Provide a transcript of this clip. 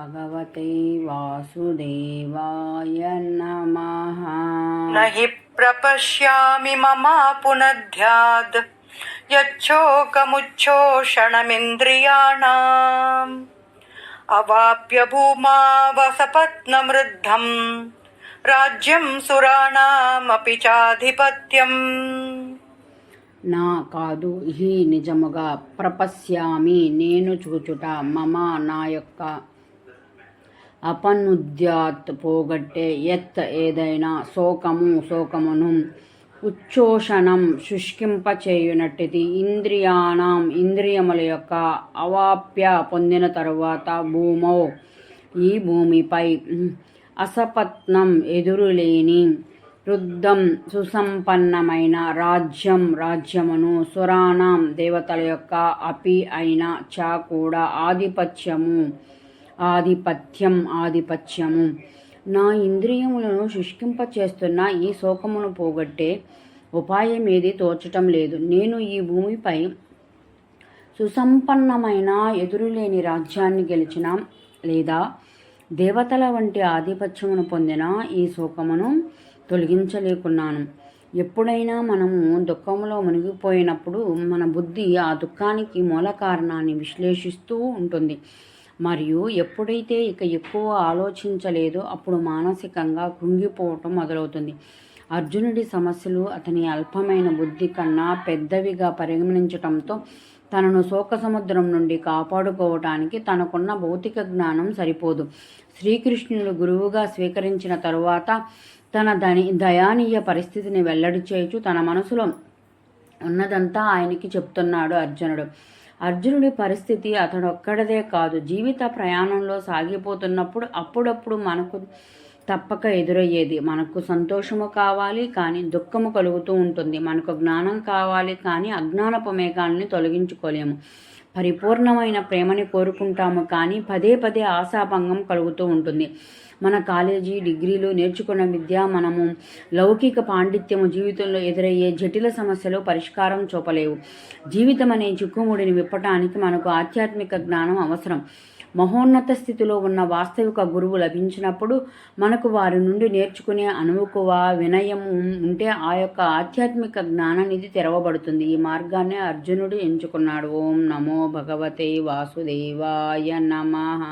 భగవతే వాసుదేవాయ నమః न हि प्रपश्यामि ममापुनध्याद् यच्छोकमुच्छोषणमिन्द्रियाणाम् अवाप्य भूमावसपत्नमृद्धम् राज्यं सुराणामपि चाधिपत्यम् నా కాదు ఈ నిజముగా ప్రపశ్యామి నేను చూచుట మమ నా యొక్క అపనుద్యాత్ పోగొట్టే ఎత్ ఏదైనా శోకము శోకమును. ఉచ్ఛోషణం శుష్కింపచేయునట్టిది. ఇంద్రియాణం ఇంద్రియముల యొక్క అవాప్య పొందిన తరువాత భూమౌ. ఈ భూమిపై అసపత్నం ఎదురులేని రుద్ధం సుసంపన్నమైన రాజ్యం రాజ్యమును సురాణం దేవతల యొక్క అపి అయిన చా కూడా ఆధిపత్యము ఆధిపత్యం ఆధిపత్యము. నా ఇంద్రియములను శుష్కింపచేస్తున్న ఈ శోకమును పోగొట్టే ఉపాయం ఏది తోచటం లేదు. నేను ఈ భూమిపై సుసంపన్నమైన ఎదురులేని రాజ్యాన్ని గెలిచిన లేదా దేవతల వంటి ఆధిపత్యమును పొందిన ఈ శోకమును తొలగించలేకున్నాను. ఎప్పుడైనా మనము దుఃఖంలో మునిగిపోయినప్పుడు మన బుద్ధి ఆ దుఃఖానికి మూల కారణాన్ని విశ్లేషిస్తూ ఉంటుంది. మరియు ఎప్పుడైతే ఇక ఎక్కువ ఆలోచించలేదో అప్పుడు మానసికంగా కృంగిపోవటం మొదలవుతుంది. అర్జునుడి సమస్యలు అతని అల్పమైన బుద్ధి కన్నా పెద్దవిగా పరిగణించటంతో తనను శోక సముద్రం నుండి కాపాడుకోవటానికి తనకున్న భౌతిక జ్ఞానం సరిపోదు. శ్రీకృష్ణుడు గురువుగా స్వీకరించిన తరువాత తన దని దయానీయ పరిస్థితిని వెల్లడి చేయుచు తన మనసులో ఉన్నదంతా ఆయనకి చెప్తున్నాడు అర్జునుడు. అర్జునుడి పరిస్థితి అతడొక్కడదే కాదు. జీవిత ప్రయాణంలో సాగిపోతున్నప్పుడు అప్పుడప్పుడు మనకు తప్పక ఎదురయ్యేది. మనకు సంతోషము కావాలి కానీ దుఃఖము కలుగుతూ ఉంటుంది. మనకు జ్ఞానం కావాలి కానీ అజ్ఞానపు మేఘాలని తొలగించుకోలేము. పరిపూర్ణమైన ప్రేమని కోరుకుంటాము కానీ పదే పదే ఆశాభంగం కలుగుతూ ఉంటుంది. మన కాలేజీ డిగ్రీలు నేర్చుకున్న విద్య మనము లౌకిక పాండిత్యము జీవితంలో ఎదురయ్యే జటిల సమస్యలు పరిష్కారం చూపలేవు. జీవితం అనే చిక్కుముడిని విప్పటానికి మనకు ఆధ్యాత్మిక జ్ఞానం అవసరం. మహోన్నత స్థితిలో ఉన్న వాస్తవిక గురువు లభించినప్పుడు మనకు వారి నుండి నేర్చుకునే అనుకువ వినయం ఉంటే ఆ యొక్క ఆధ్యాత్మిక జ్ఞాననిధి తెరవబడుతుంది. ఈ మార్గాన్ని అర్జునుడు ఎంచుకున్నాడు. ఓం నమో భగవతే వాసుదేవాయ నమః.